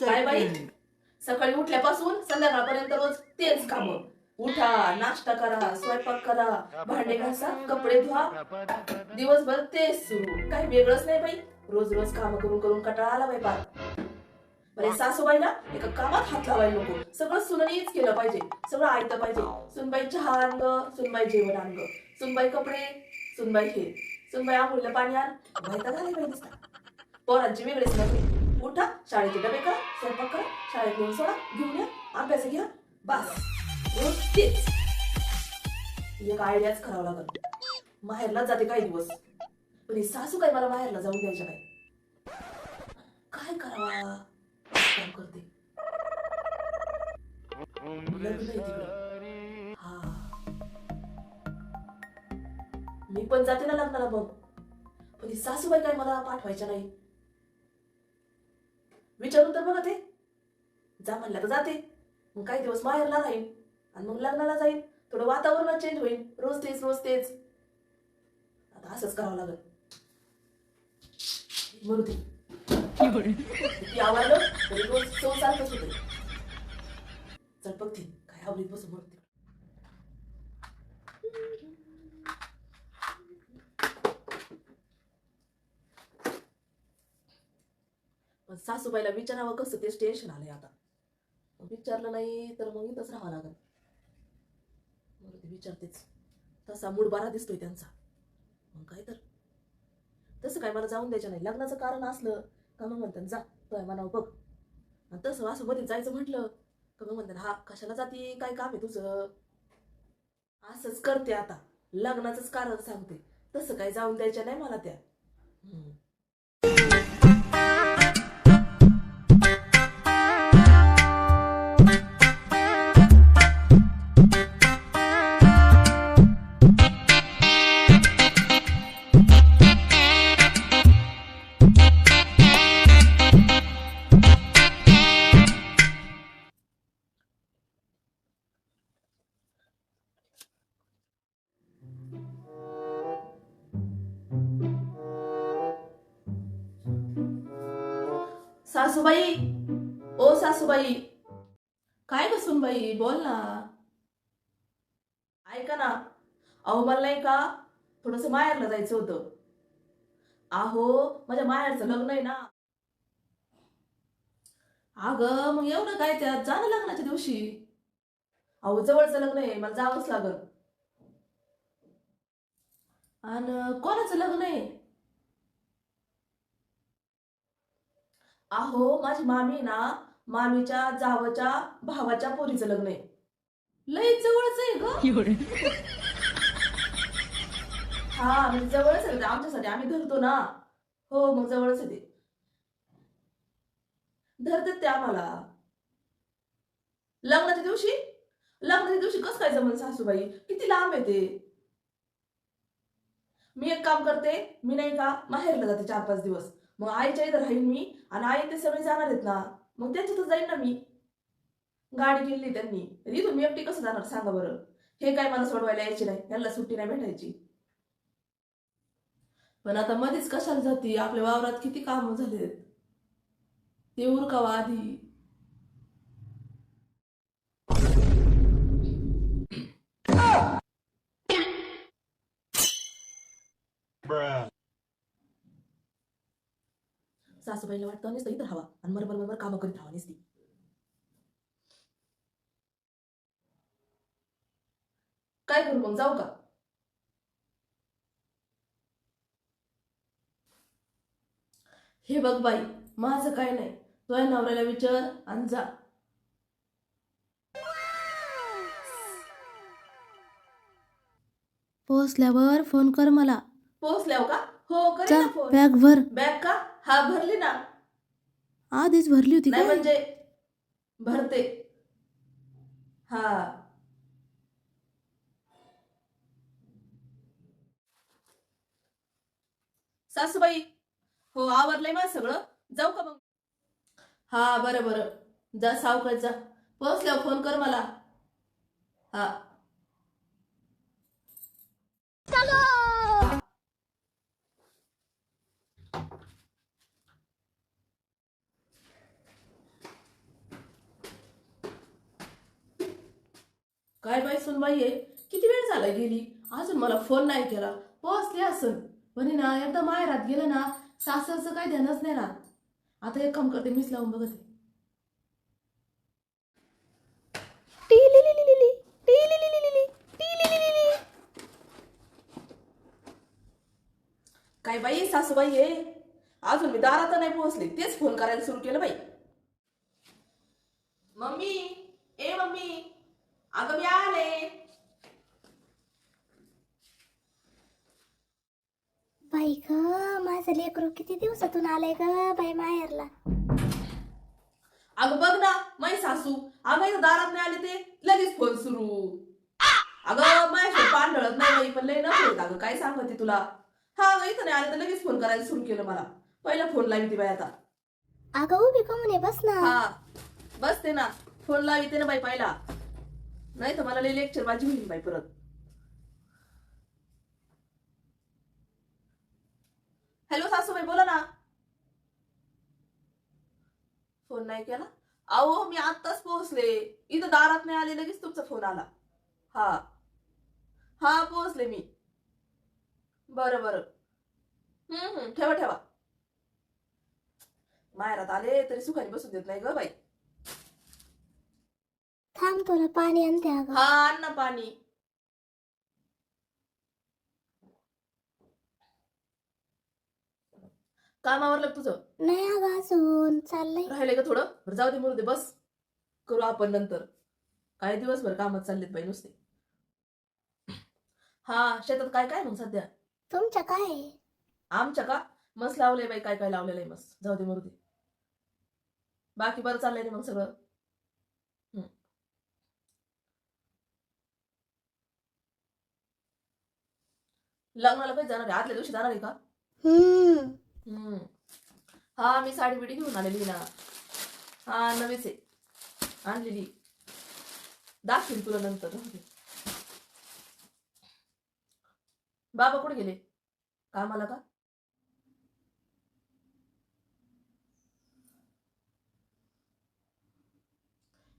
काय बाई second. सकाळी उठल्यापासून संध्याकाळपर्यंत रोज तेच काम. उठा नाश्ता करा स्वयंपाक करा भांडे घासा कपडे धुवा. दिवसभर तेच सुरू. काही वेगळंच नाही बाई. रोज रोज काम करून करून कंटाळा आला बाई पार बरे सासूबाईला एका कामात हात लावायला नको. सगळं सुननीच केलं पाहिजे. सगळं ऐकलं पाहिजे. सुनबाई चहा आणग सुनबाई जेवण आणग सुनबाई कपडे सुनबाई हे. सुनबाई आंघोळीला पाणी आण. माहिती झाले दिसता. पोरांची वेगळीच नव्हे उठा शाळेचे डबे करा स्वयंपाक करा शाळेत नेऊन सोडा घेऊन या अभ्यास घ्या बस. रोज तेच एक आयडियाच करावं लागल. माहेरला जाते काही दिवस. पण ही सासू काय मला माहेरला जाऊन द्यायच्या नाही. काय करावा? काम करते. हा. मी पण जाते ना लग्नाला मग. पण ही सासूबाई काय मला पाठवायच्या नाही. विचारून तर बघा ते. जा म्हणल्या तर जाते. मग काही दिवस माहेरला राहीन आणि मग लग्नाला जाईन. थोडं वातावरण चेंज होईल रोज तेच रोज तेच. आता असंच करावं लागल. म्हणू किती आवडलं तरी रोज चव सारखंच होतं. चल बघते काय आवडीत बसून म्हणते पण सासूबाईला विचारावं कसं? ते स्टेशन आलंय आता. विचारलं नाही तर मग इथंच राहावं लागल. बरं ते विचारतेच. तसा मूड बरा दिसतोय त्यांचा. मग काय तर. तसं काय मला जाऊन द्यायचं नाही. लग्नाचं कारण असलं का मग म्हणतात जा तो म्हणावं बघ. आणि तसं असं मध्ये जायचं म्हटलं का मग म्हणतात हा कशाला जाती? काय काम आहे तुझं? असंच करते आता. लग्नाचंच कारण सांगते. तसं काय जाऊन द्यायच्या नाही मला त्या. सासूबाई ओ सासूबाई. काय बसून बाई बोल ना. ऐका ना. अहो मला नाही का थोडस माहेरला जायचं होतं. आहो माझ्या माहेरचं लग्न आहे ना. अगं मग एवढं काय त्यात? जा ना लग्नाच्या दिवशी. अहो जवळचं लग्न आहे मला जावंच लागल. आणि कोणाचं लग्न आहे? अहो माझी मामी ना मामीच्या जावच्या भावाच्या पोरीचं लग्न आहे. लई जवळच आहे ग. हा म्हणजे जवळच आहे. आमच्यासाठी आम्ही धरतो ना. हो मग जवळच आहे ते. धरतात ते आम्हाला. लग्नाच्या दिवशी? लग्नाच्या दिवशी कसं काय जमल सासूबाई? किती लांब आहे ते. मी एक काम करते मी नाही का माहेरला जाते चार पाच दिवस. मग आईच्या इथं राहील मी आणि आई ते सगळे जाणार आहेत ना मग त्यांच्यातच जाईन ना मी. गाडी केली त्यांनी. तर इथून मी एकटी कसं जाणार? सांगा बरं. हे काय मला सोडवायला यायची नाही? यांना सुट्टी नाही भेटायची. पण आता मध्येच कशाला जाती? आपल्या वावरात किती काम झालेत? ते उरकावा आधी. सासूबाईला वाटतं नुसतं इथं राहावा. आणि मरमर मरमर कामं करीत राहावा नुसती काय करू मग? जाऊ का? हे बघ बाई माझं काय नाही. तुझ्या नवऱ्याला विचार आणि जा. पोहोचल्यावर फोन कर मला. पोहोचल्याव का? हो करी फोन. बॅग भर बॅग का? हा भरली ना. आधीच भरली होती नाही काय? म्हणजे भरते. हा. सासूबाई हो आवरलंय मग सगळं. जाऊ का मग? हा बरं बरं. जा सावकाश जा. पोहोचल्यावर फोन कर मला. हा. काय बाई सुनबाई आहे? किती वेळ झाला गेली? अजून मला फोन नाही केला. पोहोचले असन. पण आहे ना एकदा माहेरात गेलं ना सासरचं काय ध्यानच नाही राहत. आता एक काम करते मीच लावून बघते. काय बाई सासूबाई आहे? अजून मी दारात नाही पोहोचले. तेच फोन करायला सुरू केलं बाई. मम्मी ए मम्मी. अगं मी आले. बाई ग माझं लेकरू किती दिवसातून आलंय ग बाई माहेरला? अगं बघ ना माई सासू अगं इथं दारात नाही आले ते लगेच फोन सुरू. अगं माझ्या पांढळत नाही बाई पण लय नसत अगं काय सांगते तुला? हा अगं इथं नाही आले तर लगेच फोन करायला सुरू केलं मला. पहिला फोन लावते बाई आता. अगं उभी का म्हणे? बस ना. हा बसते ना. फोन लावते ना बाई पहिला. नाही तर मला लय लेक्चर माझी होईल बाई परत. हॅलो सासूबाई बोला ना. फोन नाही केला? अहो मी आत्ताच पोहोचले. इथं दारात नाही आले लगेच तुमचा फोन आला. हा. हा पोहोचले मी. बरं बरं. हम्म हम्म ठेवा ठेवा. माहेरात आले तरी सुखाने बसून देत नाही ग बाई. थांब तुला पाणी आणते अगं हा आण ना पाणी कामावर लग तुझं? नाही अगं अजून चाललंय. राहिले का थोडं? बरं जाऊ दे मरू दे बस. करू आपण नंतर. काय दिवसभर कामात चाललेत बाई नुसते. हा शेतात काय काय मग सध्या? तुमच्या काय आहे? आमच्या का? मस्त लावलंय बाई काय काय लावलेलं आहे मस्त. जाऊ दे मरू दे. बाकी बरं चाललंय ना मग सगळं हम्म. लग्नाला काही जाणार आहे? आदल्या दिवशी जाणार आहे का? हम्म. हम्म. हा मी साडी बिडी घेऊन आलेली ना. हा नवीच आहे. आणलेली. दाखवीन तुला नंतर. राहू दे. बाबा कुठे गेले? कामाला का?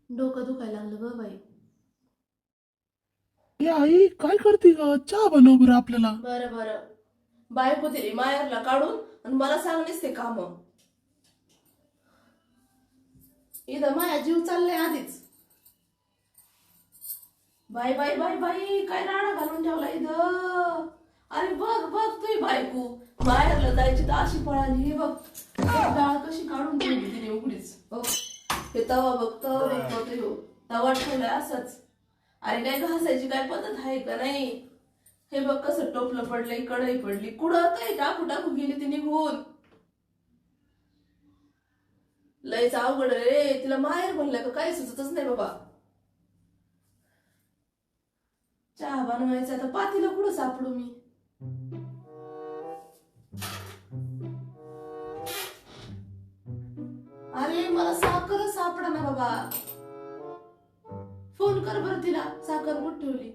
डोकं दुखायला लागलं ग बाई. आई काय करते ग? चहा बनव बरं आपल्याला. बरं बरं. बायको दिली मायारला काढून आणि मला सांगलीच ते काम. इथं माया जीव चाललाय आधीच. बाय बाय बाय बाई काय राडा घालून ठेवला इथं? अरे बघ बघ तुही बायको. माहेरला जायची तर अशी पळाली हे बघ. डाळ कशी काढून ठेवली तिने उघडीच. बघ. हे तवा बघ तवा बघ तवा ठेवलाय असंच. अरे काय घासायची काय पद्धत आहे का नाही? हे बघ कसं टोपलं पडलंय कढई पडली. कुठं काय टाकू टाकू गेली ती निघून. लयच अवघड रे. तिला माहेर म्हणलं का काही सुचतच नाही बाबा. चहा बनवायचा तर पातीला कुठं सापडू मी? अरे मला साखर सापडा ना बाबा. फोन कर बरं तिला. साखर कुठं ठेवली?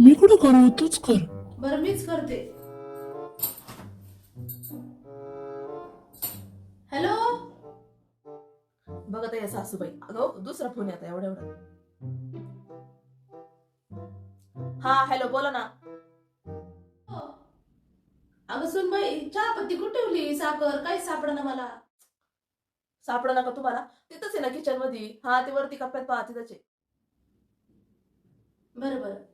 मी कुठं करू? तूच कर. बरं मीच करते. हॅलो? बघत आहे सासूबाई. अगं दुसरा फोन येत एवढा एवढा. हा हॅलो बोला ना. हो. अगं सुनबाई चहा पत्ती कुठे ठेवली? साखर काही सापडा ना मला. सापडा ना का तुम्हाला. तिथंच आहे ना किचनमध्ये हा ते वरती कप्प्यात पहा तिथंच आहे. बरं बरं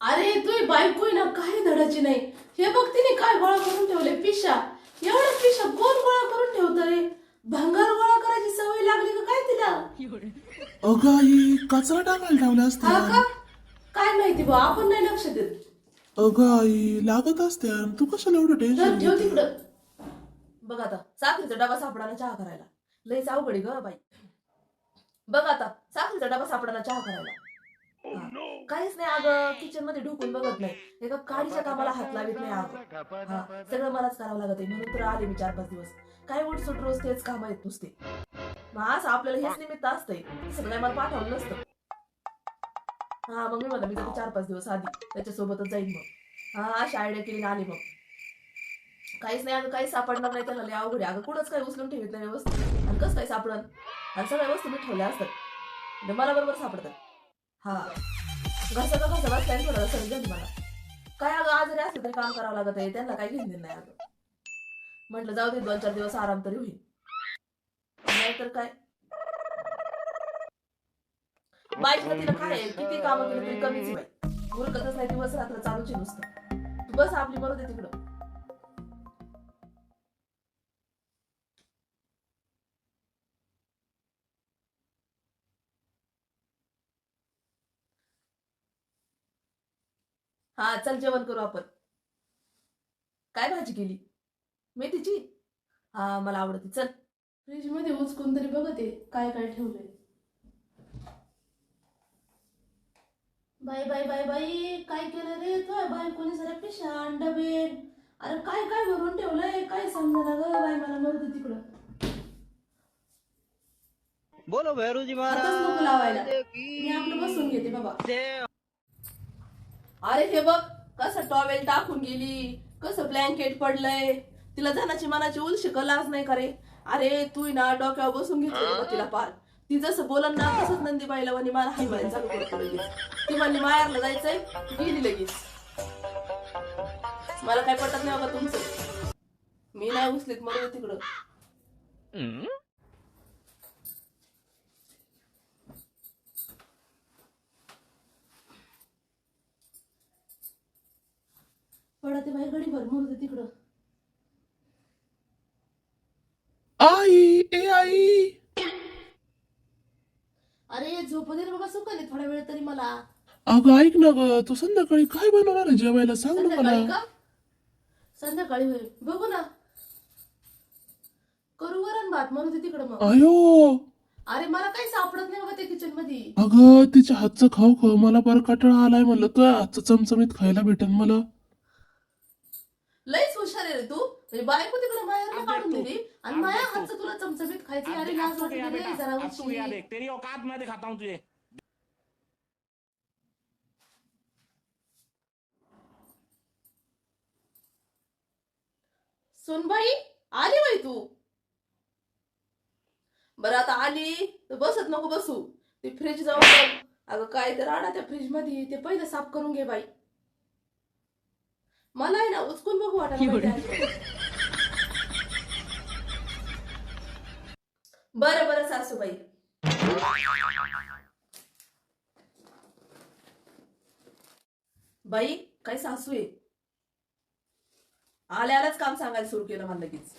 अरे तुझी बायको आहे ना काही धडाची नाही. हे बघ तिने काय गोळा करून ठेवले? पिशा. एवढ्या पिशा कोण गोळा करून ठेवत रे? भंगार गोळा करायची सवय लागली का काय तिला? अगं आई कचरा टाकायला ठेवला हा असत्या का? काय माहिती बा आपण नाही लक्ष देत. अगं आई लागत असत्या तू कशाला एवढं तर टेन्शन ठेव? तिकडं. बघ आता साखरेचा डबा सापडाना चहा करायला. लयच अवघड आहे ग बाई. बघ आता साखरेचा डबा सापडाना चहा करायला. काहीच नाही अगं किचनमध्ये ढुकून बघत नाही. एका काडीच्या कामाला हात लावित नाही अगं. हा सगळं मलाच करावं लागत आहे. म्हणून तर आले मी चार पाच दिवस. काय उठसूट रोज तेच काम आहेत नुसते. असं आपल्याला हेच निमित्त असतंय. काय मला पाठवलं नसतं. हा मग मी म्हणलं मी जाते चार पाच दिवस आधी. त्याच्यासोबतच जाईन मग. हा अशी आयडिया केली आली मग. काहीच नाही अगं काही सापडणार नाही. त्याला लय अवघड अगं कुठंच काही उचलून ठेवत नाही व्यवस्थित. आणि कसं काही सापडन? आणि सगळ्या वस्तू मी ठेवल्या असतात. मला बरोबर सापडतात. हा. घसा का घसा बसल्या थोडा सर मला काय अगं आजारी असलं तरी काम करावं लागत आहे त्यांना काही घेऊन नाही अगं. म्हटलं जाऊ दे दोन चार दिवस आराम तरी होईल. नाहीतर काय? बाईक तिला काय आहे, किती काम केली तरी कमीच बाई उरकतच नाही दिवस रात्र चालूची नुसतं. तू बस आपली बरोबर आहे तिकडं. हा चल जेवण करू आपण. काय भाजी केली? मेथीची? हा मला आवडते. चल. फ्रीजमध्ये उचकून तरी बघते काय काय ठेवलंय. बाई बाई बाई बाई काय केलं रे तो? बाई कोणी साऱ्या पिशा डबेन अरे काय काय भरून ठेवलंय? काय समजा ग? बाई मला मरू तिकडं. बोलो भैरूजी नको लावायला. मी आपलं बसून घेते बाबा. अरे हे बघ कसं टॉवेल टाकून गेली कसं ब्लँकेट पडलंय तिला धनाची मनाची उलशी लाज नाही करे अरे तू ना डोक्यावर बसून घेतली तिला पार ती जसं बोलन ना तसंच नंदीबाईला म्हणे मला हाय म्हणे चालू करतो ती म्हणली मायारला जायचंय गेली लगेच. मला काय पटत नाही बाबा तुमचं. मी नाही उचलीत मग तिकडं. पडते बाई गडी भर मरू दे तिकडं. आई ए आई. अरे झोप दे रे बाबा सुखाने थोड्या वेळ तरी मला. अगं ऐक ना ग तू संध्याकाळी काय बनवणार आहे जेवायला? सांग ना मला. संध्याकाळी का? संध्याकाळी होईल बघू ना. करू वरण भात मरू दे तिकडं मग. अयो. अरे मला काही सापडत नाही बाबा त्या किचनमध्ये अगं तिच्या हातचं खाऊ खाऊ मला फार कटाळा आलाय म्हणलं. तुझ्या हातचं चमचमीत खायला भेटेल मला लईच हुशार आहे रे तू म्हणजे बायको तिकडे माहेरला काढून दिली. आणि माया हातचं तुला चमचमीत खायची अरे लाज वाटते रे जरा अब तू यहाँ उची. देख तेरी औकात मैं दिखाता हूँ तुझे. सुनबाई आली बाई तू. बरं आता आली. तर बसत नको बसू. ते फ्रीज जाऊन बघ. अगं काय तर आणा त्या फ्रीजमध्ये ते पहिलं साफ करून घे बाई. मला आहे ना उचकून बघू वाटायला बरं बरं सासूबाई. बाई काय सासू आहे? आल्यालाच काम सांगायला सुरू केलं मला लगेच.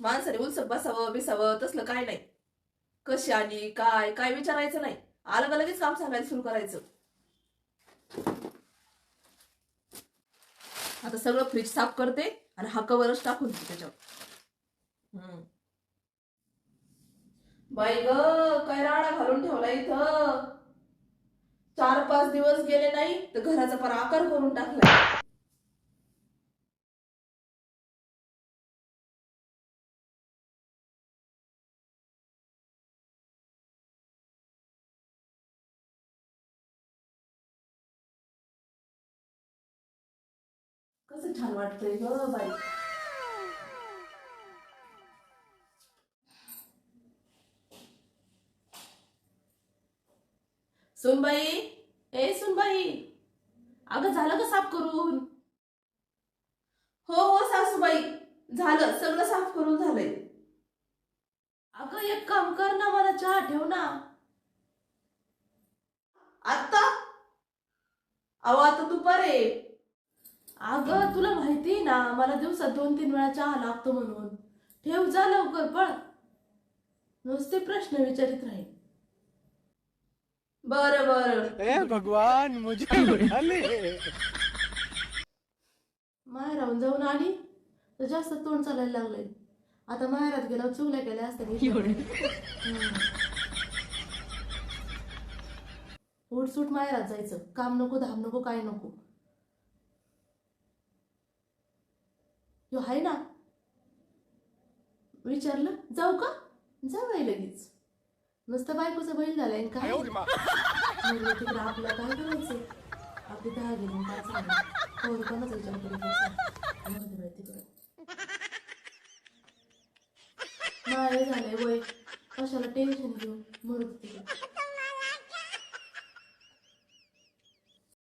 माणसाने उलसक बसावं बिसावं तसलं काय नाही. कशी आली काय काय विचारायचं नाही. आलं का लगेच काम सांगायला सुरू करायचं? आता सगळं फ्रीज साफ करते आणि हा कवरच टाकून त्याच्यावर. बाई ग काय राडा घालून ठेवला इथं? चार पाच दिवस गेले नाही तर घराचा पर आकार करून टाकला. कसं छान वाटतंय ग बाई. सुनबाई ए सुनबाई अगं झालं का साफ करून? हो हो सासूबाई झालं सगळं साफ करून झालंय. अगं एक काम कर ना मला चहा ठेव ना. आता अहो आता दुपार. आहे अगं तुला माहिती ना मला दिवसात दोन तीन वेळा चहा लागतो म्हणून. ठेव जा लवकर पळ. नुसते प्रश्न विचारित राहील. बर बर. हे भगवान मुझे उठा ले माहेराहून जाऊन आली? तर जास्त तोंड चालायला लागलंय. आता माहेरात गेल्यावर चुगल्या केल्या. हम्म. उठसूट माहेरात जायचं. काम नको धाम नको काय नको. यो हाय ना? विचारलं? जाऊ का? जाऊ आहे लगेच. नुसतं बायकोचं बैल झालंय काय? मग तिकडे आपलं काय करायचं आपली दहा गेली काय चालू कोणाचा विचार करू तिकडं. नाही झालंय वय. कशाला टेन्शन घेऊन मरू दे तिकडे